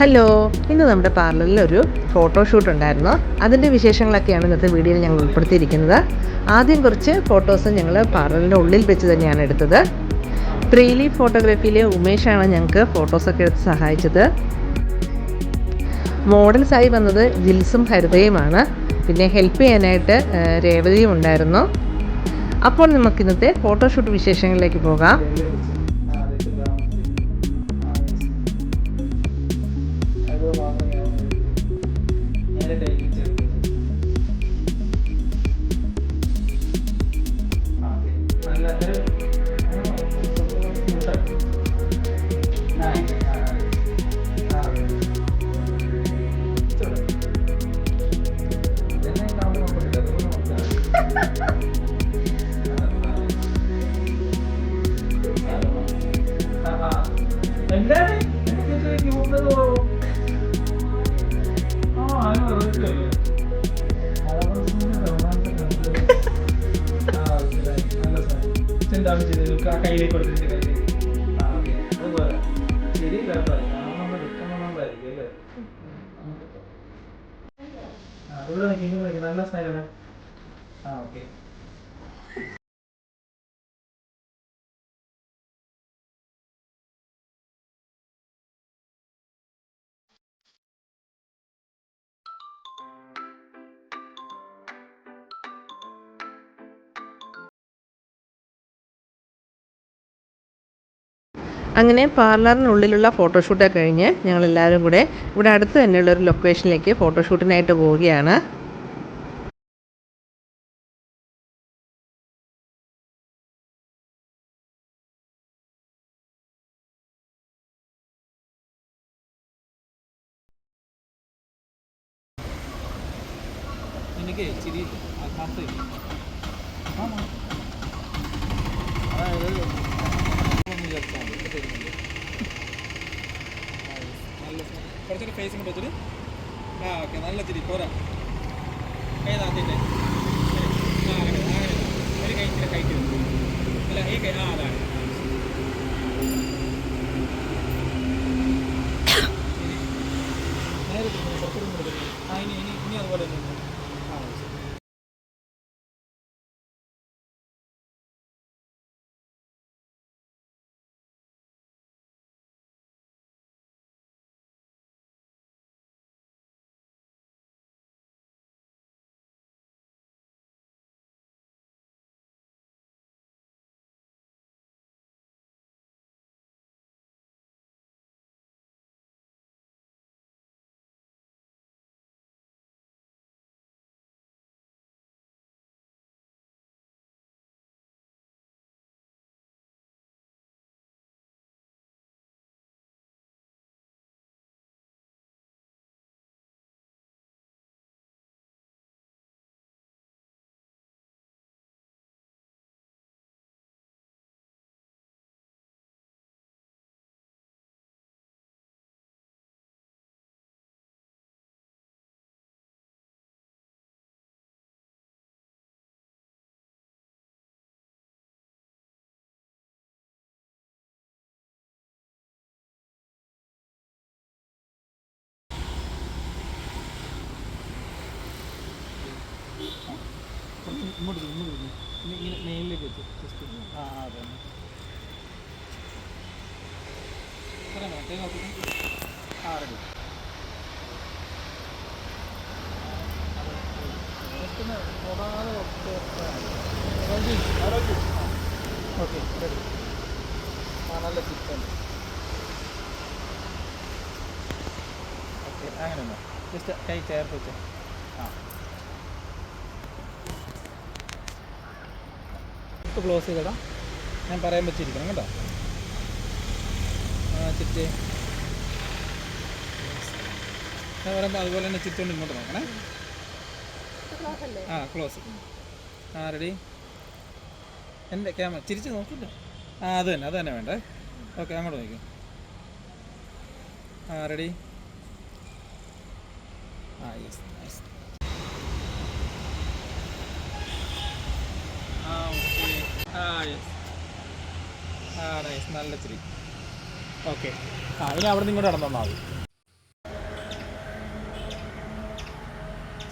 Hello ഇന്ന് നമ്മുടെ പാർലറിൽ ഒരു ഫോട്ടോഷൂട്ട് ഉണ്ടായിരുന്നു. അതിന്റെ വിശേഷങ്ങളൊക്കെയാണ് ഇന്നത്തെ വീഡിയോയിൽ ഞങ്ങൾ ഉൾപ്പെടുത്തിയിരിക്കുന്നത്. ആദ്യം കുറച്ച് ഫോട്ടോസ് ഞങ്ങൾ പാർലറിന്റെ ഉള്ളിൽ വെച്ച് തന്നെയാണ് എടുത്തത്. പ്രീലി ഫോട്ടോഗ്രാഫിയിലെ ഉമേഷാണ് ഞങ്ങൾക്ക് ഫോട്ടോസൊക്കെ എടുത്ത് സഹായിച്ചത്. മോഡൽസായി വന്നത് ജിൽസും ഹരിതയുമാണ്. പിന്നെ ഹെൽപ്പ് ചെയ്യാനായിട്ട് രേവതിയും ഉണ്ടായിരുന്നു. അപ്പോൾ നമുക്ക് ഇന്നത്തെ ഫോട്ടോഷൂട്ട് വിശേഷങ്ങളിലേക്ക് പോകാം. നിൽക്കുന്നത് നല്ല സ്ഥലമാണ്. ആ ഓക്കെ. അങ്ങനെ പാർലറിനുള്ളിലുള്ള ഫോട്ടോഷൂട്ടൊക്കെ കഴിഞ്ഞ് ഞങ്ങളെല്ലാവരും കൂടെ ഇവിടെ അടുത്ത് തന്നെയുള്ള ഒരു ലൊക്കേഷനിലേക്ക് ഫോട്ടോഷൂട്ടിനായിട്ട് പോവുകയാണ്. എനിക്ക് ഇച്ചിരി കത്ത് അതായത് ഒന്ന് ചേർത്താൽ മതി. ഇപ്പൊ തരുന്നുണ്ട്. ആ, നല്ല കുറച്ചൊരു ഫേസ് ഉണ്ട് വെച്ചിട്ട് ആ ഓക്കെ നല്ല ചിരി പോരാ. കൈ താത്തിന്റെ ആ അങ്ങനെ അങ്ങനെ. ഒരു കൈ ഇച്ചിരി കൈക്ക്. അല്ല ഈ കൈ ആ അതാണ് ഇങ്ങോട്ട് ഇങ്ങോട്ട് ഇങ്ങനെ മേലിലേക്ക് ജസ്റ്റ് ആ ആ അതെ. അങ്ങനെ ജസ്റ്റ് കൈ ചേർത്ത് വെച്ചേ. ആ. ഇപ്പോൾ ക്ലോസ് ചെയ്തിടാം. ഞാൻ പറയാൻ വെച്ചിരിക്കണം കേട്ടോ. ആ ചുറ്റ്. ഞാൻ പറയുമ്പോൾ അതുപോലെ തന്നെ ചിറ്റുകൊണ്ട് ഇങ്ങോട്ട് നോക്കണേ. ആ ക്ലോസ് ആ റെഡി എന്റെ ക്യാമറ ചിരിച്ച് നോക്കില്ല ആ അത് തന്നെ അത് തന്നെ വേണ്ടേ. ഓക്കെ അങ്ങോട്ട് നോക്കി. ആ റെഡി ആ യെസ് നൈസ് ആ ഓക്കെ ആ ആ നല്ല ചിരി. ഓക്കെ ആ ഇനി അവിടെ നിന്ന് ഇങ്ങോട്ട് നടന്നാൽ മതി.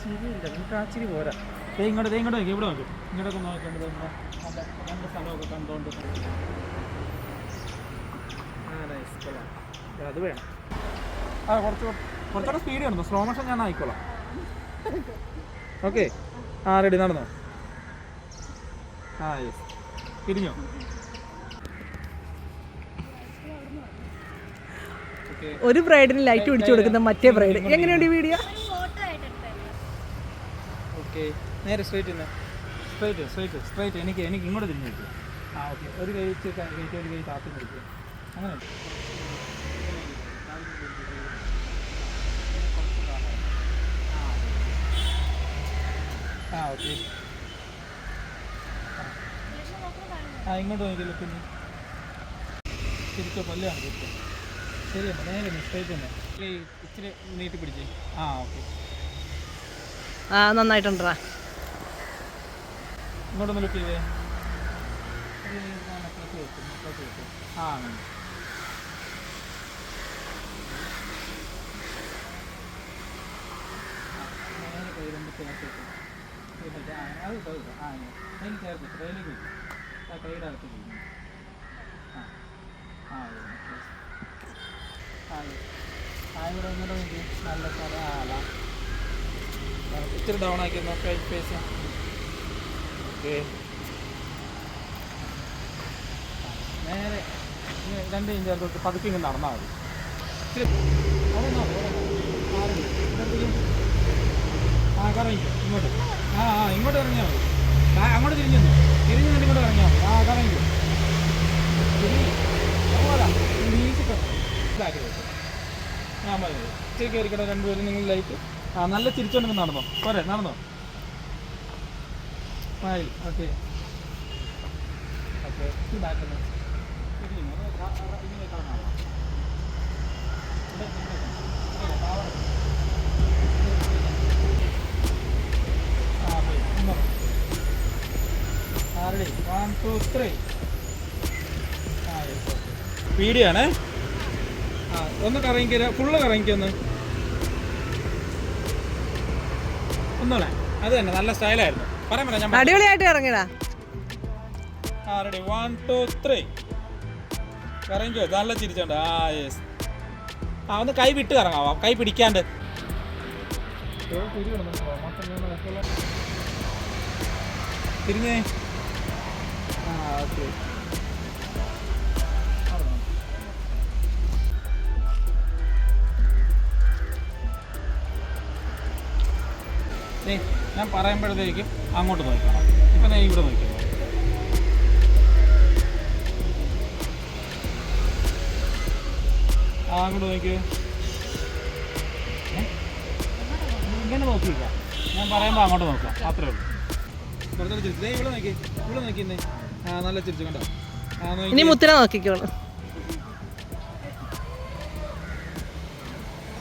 ചിരിയില്ല. നമുക്ക് ആ ചിരി പോരാ. ദേ ഇങ്ങോട്ട് ദേ ഇങ്ങോട്ട് നോക്കി. ഇവിടെ നോക്കി. ഇങ്ങോട്ടൊക്കെ നോക്കേണ്ടത് രണ്ട് സ്ഥലമൊക്കെ കണ്ടുകൊണ്ട് അത് വേണം. ആ കുറച്ച് കുറച്ചുകൂടെ സ്പീഡ് കണ്ടോ സ്ലോ മോഷൻ ഞാൻ ആയിക്കോളാം. ഓക്കെ ആ റെഡി നടന്നോ? ആ യെസ് തിരിഞ്ഞോ ഒരു ബ്രൈഡിന് ലൈറ്റ് പിടിച്ചു കൊടുക്കുന്ന മറ്റേ ബ്രൈഡ്. എങ്ങനെയുണ്ട് ഈ വീഡിയോ നേരെ സ്ട്രൈറ്റ് സ്ട്രേറ്റ് സ്ട്രൈറ്റ് സ്ട്രൈറ്റ് എനിക്ക് എനിക്ക് ഇങ്ങോട്ട് തിരിഞ്ഞു ആ ഓക്കെ. ഒരു കൈ വെച്ച് ഒരു കൈ താത്തി അങ്ങനെ. ആ ഓക്കെ. ആ ഇങ്ങോട്ട് നോക്കിയല്ലോ പിന്നെ തിരിച്ചോ പല്ലാണ് തിരിച്ചോ. ശരിയമ്മ നേരെ മിസ്റ്റേക്ക് തന്നെ ഇച്ചിരി നീട്ടി പിടിച്ചേ. ആ ഓക്കെ. ആ നന്നായിട്ടുണ്ടാ ഇങ്ങോട്ടൊന്ന് ലുക്ക് ചെയ്തേ. ആ അത്. ആ, ചേർത്ത് ട്രെയിനിലേക്ക്. ആ. ആ. ആ, ആ. ഇച്ചിരി ഡൗൺ ആക്കി നോക്കാം ഓക്കെ നേരെ രണ്ട് ഇഞ്ച് അടുത്തോട്ട് പതുക്കെ ഇങ്ങനെ നടന്നാൽ മതി. ഇതെന്തെങ്കിലും? ആ കറങ്ങി ഇങ്ങോട്ട് ആ ആ ഇങ്ങോട്ട് ഇറങ്ങിയാൽ മതി അങ്ങോട്ട് തിരിഞ്ഞു. രണ്ടുപേരും നിങ്ങൾ ലൈറ്റ് ആ നല്ല തിരിച്ചുണ്ടെങ്കിൽ നടന്നോ പോരെ നടന്നോ സ്മൈൽ ഓക്കെ ഓക്കെ ബാക്ക് ആണേ ആ ഒന്ന് കറങ്ങിക്കര ഫുള്ള് കറങ്ങിക്കൊന്ന് ഒന്നുകൂടെ അത് തന്നെ നല്ല സ്റ്റൈലായിരുന്നു. പറയാൻ പറയാം ഞാൻ അടിപൊളിയായിട്ട് ഇറങ്ങിടാ ആ റെഡി വൺ ടു ത്രീ കറങ്ങിക്കോ നല്ല ചിരിച്ചോണ്ട്. ആ യെസ് ആ ഒന്ന് കൈ വിട്ട് കറങ്ങാവോ കൈ പിടിക്കാണ്ട്. തിരിഞ്ഞേ. ഓക്കെ. ഞാൻ പറയുമ്പോഴത്തേക്കും അങ്ങോട്ട് നോക്കണം ഇപ്പം ഞാൻ ഇവിടെ നോക്കിയോ അങ്ങോട്ട് നോക്കിയോ? ഇങ്ങനെ നോക്കിയില്ല. ഞാൻ പറയുമ്പോൾ അങ്ങോട്ട് നോക്കാം. അത്രേ ഉള്ളൂ. ഇവിടെ നോക്കി. ഇവിടെ നോക്കിന്നേ ആ നല്ല ചിരിച്ചു കണ്ടോ? ഇനി മുത്തിനെ നോക്കിക്കോളൂ.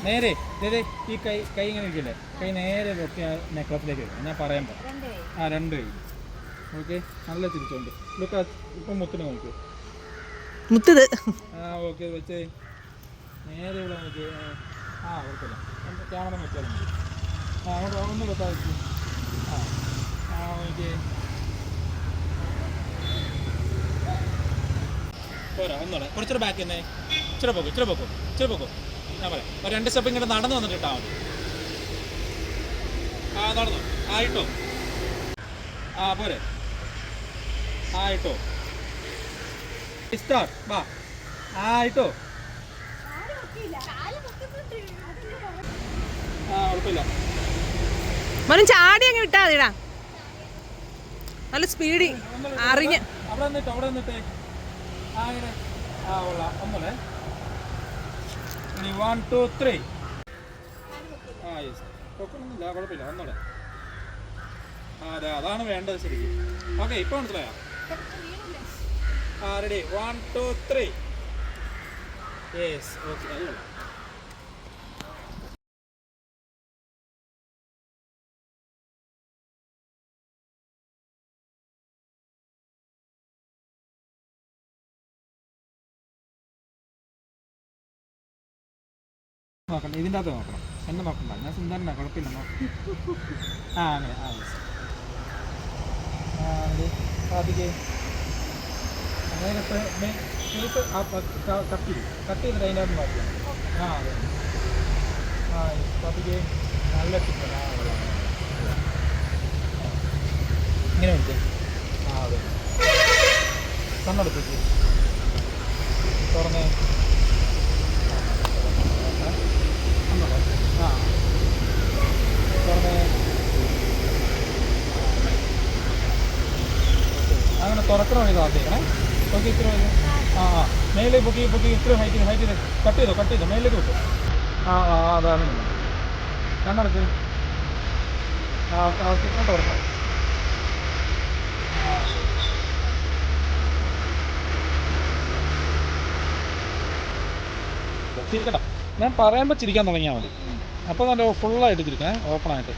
നേരെ ദേ ദേ, ഈ കൈ കൈ ഇങ്ങനെ ഇരിക്കില്ലേ? കൈ നേരെ വെട്ടി ആ നെക്ലസിലേക്ക് വരും. ഞാൻ പറയുമ്പോൾ ആ രണ്ട് കൈ. ഓക്കെ നല്ല ചിരിച്ചോണ്ട്. ലുക്ക ഇപ്പൊ മുത്തിനെ നോക്കൂ. മുത്തത്. ആ ഓക്കെ വെച്ചേ. നേരെ ഇവിടെ നോക്കി. ആ കുഴപ്പമില്ല ക്യാമറ വെച്ചാൽ മതി. ആ അങ്ങോട്ട് ഒന്ന് വെച്ചാൽ വെച്ചു ആ ആ ഓക്കെ. പോരാ ഒന്നുകൂടെ കുറച്ചുകൂടെ ബാക്ക് തന്നെ ഇച്ചിരി പോക്കും ഇച്ചിരി പോക്കും ഇച്ചിരി പോക്കും. ഞാൻ പറയാം. ഒരു രണ്ട് സ്റ്റെപ്പ് ഇങ്ങോട്ട് നടന്നു വന്നിട്ട് ഇട്ടാൽ മതി. ആ നടന്നു. ആയിട്ടോ? ആ പോരെ. ആയിട്ടോ? സ്റ്റാർ വാ. ആയിട്ടോ? ആ കുഴപ്പമില്ല മനു ചാടി അങ്ങ് വിട്ടാ നല്ല സ്പീഡി അറിഞ്ഞ്. അവിടെ നിന്നിട്ട് അവിടെ നിന്നിട്ട്. ആ ഇങ്ങനെ ആ കൊള്ളാം ഒന്നുകൂടെ ഇനി വൺ ആ യെസ് കുഴപ്പമൊന്നുമില്ല കുഴപ്പമില്ല. ഒന്നുകൂടെ ആ അതെ അതാണ് വേണ്ടത് ശരിക്കും. ഓക്കെ ഇപ്പോൾ മനസ്സിലായോ? ആ ready one two three yes okay അത് നോക്കണ്ട ഇതിന്റെ അകത്ത് നോക്കണം. എന്നെ നോക്കണ്ട ഞാൻ സുന്ദരനാ കുഴപ്പമില്ല ആ അങ്ങനെ ആ അങ്ങനെ ആ ആ നല്ല. ഇങ്ങനെ തുറന്നേ. അങ്ങനെ തുറക്കണോ വഴി താത്തേക്കണേ ഓക്കെ ഇത്ര വഴി. ആ ആ. മേലെ പൊക്കി പൊക്കി ഇത്ര ഹൈറ്റ് ഹൈറ്റ് കട്ട് ചെയ്തോ കട്ട് ചെയ്തോ മേലേക്ക് വിട്ടു. ആ ആ അതാണ്. കണ്ണടച്ച് ആ ആ ഇങ്ങോട്ട് തുറക്കാം. ചിരിക്കട്ടെ ഞാൻ പറയുമ്പോൾ ചിരിക്കാൻ തുടങ്ങിയാൽ മതി. അപ്പോൾ നല്ല ഫുള്ളായിട്ട് ചിരിക്കണേ ഓപ്പണായിട്ട്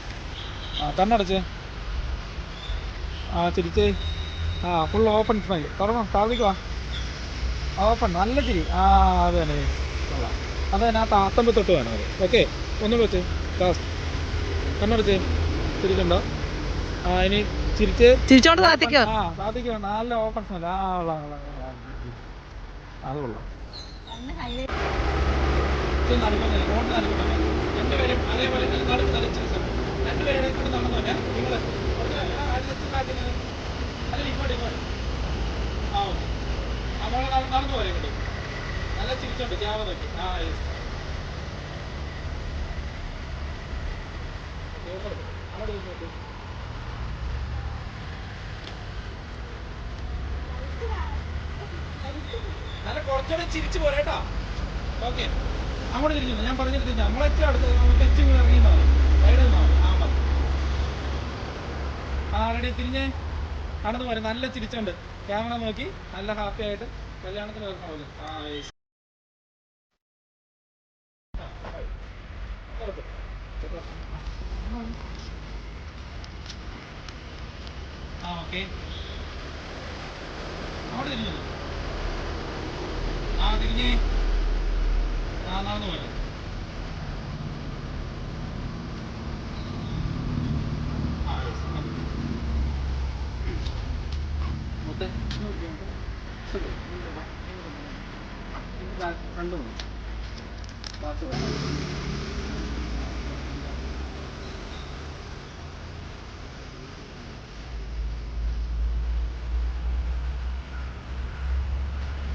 ആ കണ്ണടച്ച്. ആ ചിരിച്ച്. ആ ഫുൾ ഓപ്പൺ സ്മൈൽ തുറന്നോ സാധിക്കുവാ ഓപ്പൺ നല്ല ചിരി. ആ അത് തന്നെ. അത് തന്നെ ആ താത്തമ്പ് തൊട്ട് വേണം അത്. ഓക്കെ ഒന്നും വെച്ച്. ലാസ്റ്റ് കണ്ണടച്ച്. ചിരിക്കണ്ടോ? ആ ഇനി ചിരിച്ച്. ചിരിച്ചോണ്ട് ആ സാധിക്കോ നല്ല ഓപ്പൺ സ്മൈൽ ആ കൊള്ളാം കൊള്ളാം. അത് കൊള്ളാം. ഇത് നടുക്കുന്നത് ഇങ്ങോട്ട് നടുക്കുന്നത് രണ്ടുപേരും അതേപോലെ ഇത് നടുക്ക് നടിച്ച് രണ്ടുപേരുടെ കൂടെ നടന്നു തന്നെ നിങ്ങൾ അല്ല ഇങ്ങോട്ട് ഇങ്ങോട്ട്. ആ ഓക്കെ. നട- നടന്നു പോരെ ഇങ്ങോട്ട്. നല്ല ചിരിച്ചോണ്ട് ക്യാമറ നോക്കി ആ യെസ് നല്ല കുറച്ചുകൂടെ ചിരിച്ചു പോരേട്ടാ. ഓക്കെ. അങ്ങോട്ട് തിരിഞ്ഞു ഞാൻ പറഞ്ഞിട്ട് നമ്മളേറ്റവും അടുത്ത് നമുക്ക് എച്ച് ഇങ്ങനെ ഇറങ്ങി മാറി സൈഡിൽ മാറി ആ മതി. ആ തിരിഞ്ഞേ. നടന്നു പോരെ. നല്ല ചിരിച്ചുണ്ട്. ക്യാമറ നോക്കി. നല്ല ഹാപ്പി ആയിട്ട് കല്യാണത്തിന് ആ yes. ആ, ആയി. നിർത്ത്. ആ ഓക്കെ അങ്ങോട്ട് തിരിഞ്ഞു ആ തിരിഞ്ഞേ ആ നടന്നു പോലെ ആ yes, മതി. മുത്തേ, ഇങ്ങ് നോക്കിയേ, മുത്തേ. ശരി, ഇങ്ങോട്ട് വാ, ഇങ്ങോട്ട് വാ. ഇത് ദാ ഫ്രണ്ട് മതി. ബാക്ക് വേണ്ട.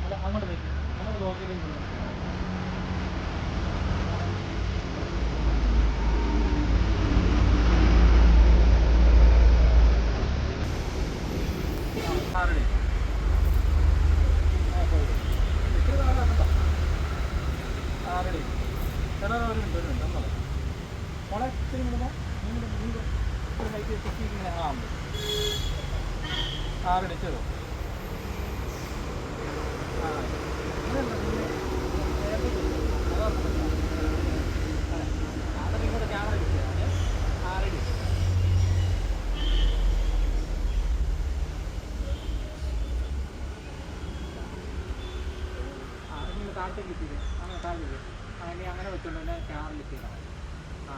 അല്ല, അങ്ങോട്ട് നിൽക്ക്. അങ്ങോട്ട് നോക്കിയിട്ട് ഇങ്ങോട്ട് വാ. ആ, ready. ആ, പോയി. ഇത്തിരി താഴെ ആക്കണ്ട. ആ, ready. എടാ, ഒരു മിനിറ്റ്, ഒരു മിനിറ്റ്, ഒന്നോടെ. മോളെ, ഇത്തിരി ഇങ്ങോട്ട് വാ. നീ ഇങ്ങോട്ട്, നീ ഇങ്ങോട്ട്. ഇത്തിരി height വെച്ചിട്ട് ഇങ്ങനെ, ആ, ഉണ്ട്. ആ, ready, ചെയ്തോ. ആ, ഇതല്ല, നീ നേരത്തെ ചെയ്തോ. അതാ പ്രശ്നം. അതെ. അതൊക്കെ ഇങ്ങോട്ട് camera കിട്ടിയതാണ്. ആ, ready. ആ നിങ്ങൾ താഴത്തേക്ക് എത്തിയത് അങ്ങനെ താഴത്തേക്ക് ആ ഇനി അങ്ങനെ വെച്ചോണ്ട് തന്നെ ക്യാമറ എത്തിയതാ ആ.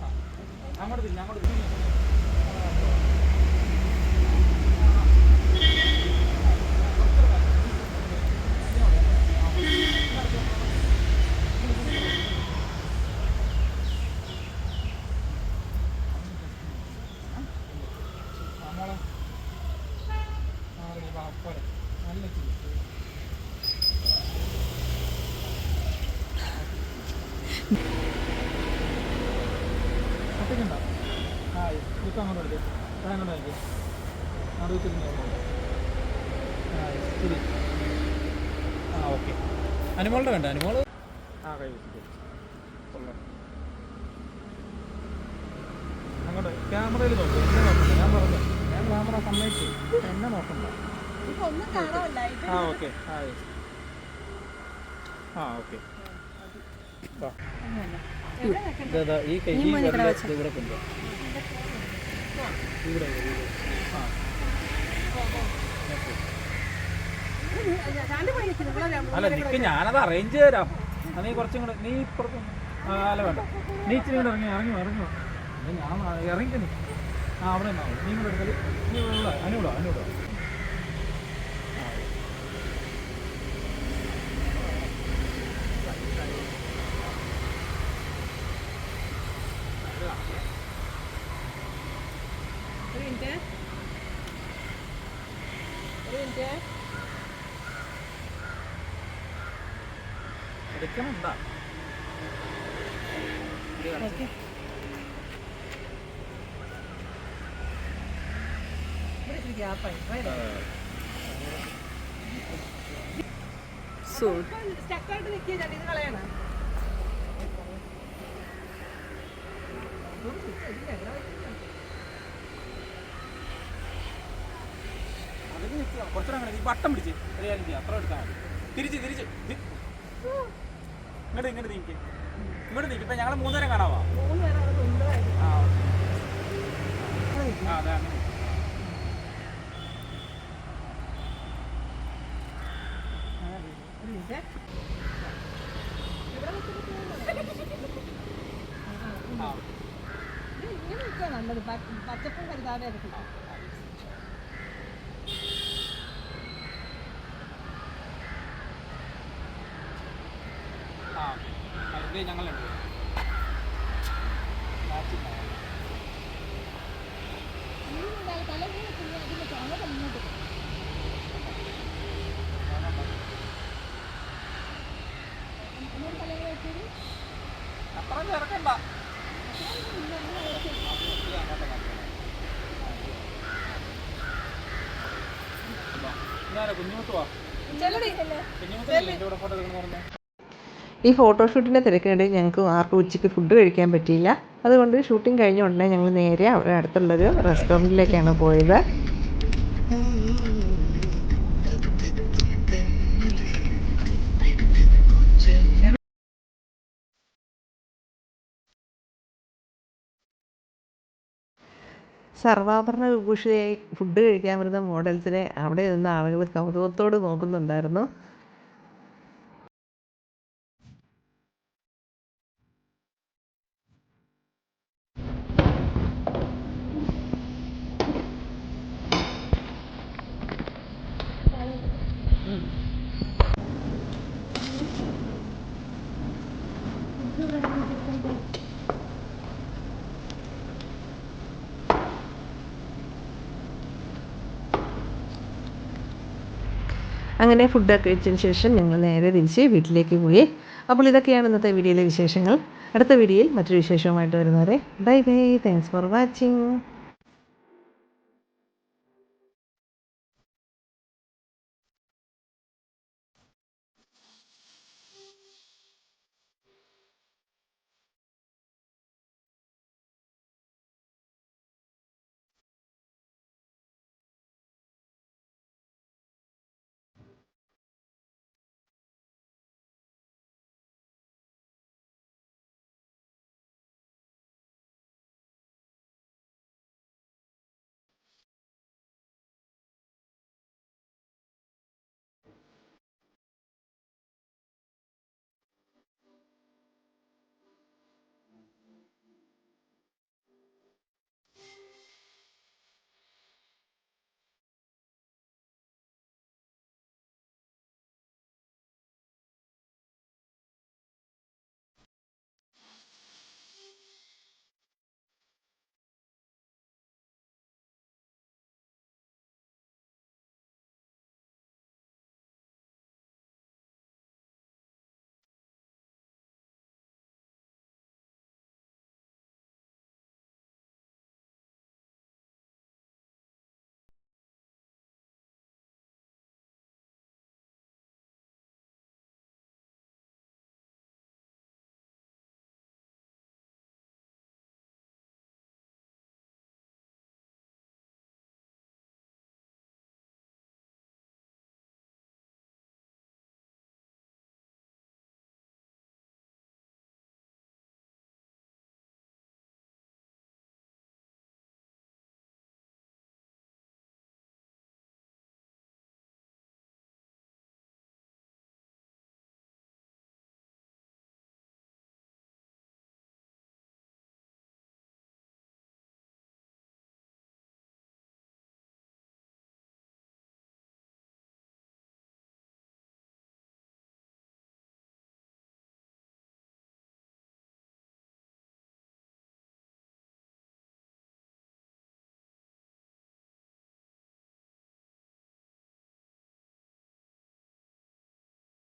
ആ, അങ്ങോട്ട് തിരിഞ്ഞ് അങ്ങോട്ട് തിരിഞ്ഞ് നമ്മളെ പോലെ നല്ല ചിരി പേടിക്കണ്ട ആ ഇപ്പം അങ്ങോട്ട് എടുത്ത് ഞാൻ അങ്ങോട്ട് നോക്കി നടുവ് തിരിഞ്ഞ് നോക്കാം ആ ഓക്കെ. അനുമോളുടെ വേണ്ട. അനുമോൾ? ആ കൈ കൊള്ളാം. അങ്ങോട്ട് ക്യാമറയിൽ നോക്കും. എന്നെ നോക്കണ്ട. ഞാൻ പറഞ്ഞു. ഞാൻ ക്യാമറ സമ്മതിച്ചു. എന്നെ നോക്കണ്ട. ആ ഓക്കെ. ആ. ആ ഓക്കെ. ഈ കൈ ഇവിടെ കൊണ്ടുവാ. ഇവിടെ ആ. ഇവിടെ. അല്ല നിക്ക് ഞാനത് അറേഞ്ച് തരാം നീ കുറച്ചും കൂടെ നീ ഇപ്പുറത്ത് അല്ല വേണ്ട. നീ ഇച്ചിരി കൂടെ ഇറങ്ങി ഇറങ്ങി ഇറങ്ങി. ഞാൻ ഇറങ്ങിക്കണി ഇറങ്ങി നീ. ആ അവിടെ നിന്നാവും നീ കൂടെ എടുക്കൽ നീ ഇവിടെ അനുവിടാം അനുവിടാ. കുറച്ചുകൂടെ അങ്ങനെ വട്ടം പിടിച്ച് കാര്യം ചെയ്യാം അത്ര എടുത്താൽ മതി തിരിച്ച് തിരിച്ച് ഇങ്ങോട്ട് ഇങ്ങോട്ട് നീക്കി ഇങ്ങോട്ട് നീക്കി ഇപ്പം ഞങ്ങൾ മൂന്നുപേരെ കാണാവാ ആ ആ അതെ. അങ്ങനെ ആ കരുതാതെ ആ ഞങ്ങളുണ്ട്. ഈ ഫോട്ടോഷൂട്ടിന്റെ തിരക്കിനിടയിൽ ഞങ്ങൾക്ക് ആർക്കും ഉച്ചയ്ക്ക് ഫുഡ് കഴിക്കാൻ പറ്റിയില്ല. അതുകൊണ്ട് ഷൂട്ടിംഗ് കഴിഞ്ഞ ഉടനെ ഞങ്ങൾ നേരെ അവിടെ അടുത്തുള്ളൊരു റെസ്റ്റോറന്റിലേക്കാണ് പോയത്. സർവാഭരണ വിഭൂഷിതയായി ഫുഡ് കഴിക്കാൻ വരുന്ന മോഡൽസിനെ അവിടെ നിന്ന് ആളുകൾ കൗതുകത്തോട് നോക്കുന്നുണ്ടായിരുന്നു. അങ്ങനെ ഫുഡൊക്കെ കഴിച്ചതിന് ശേഷം ഞങ്ങൾ നേരെ തിരിച്ച് വീട്ടിലേക്ക് പോയി. അപ്പോൾ ഇതൊക്കെയാണ് ഇന്നത്തെ വീഡിയോയിലെ വിശേഷങ്ങൾ. അടുത്ത വീഡിയോയിൽ മറ്റൊരു വിശേഷവുമായിട്ട് വരുന്നവരെ bye bye. Thanks for watching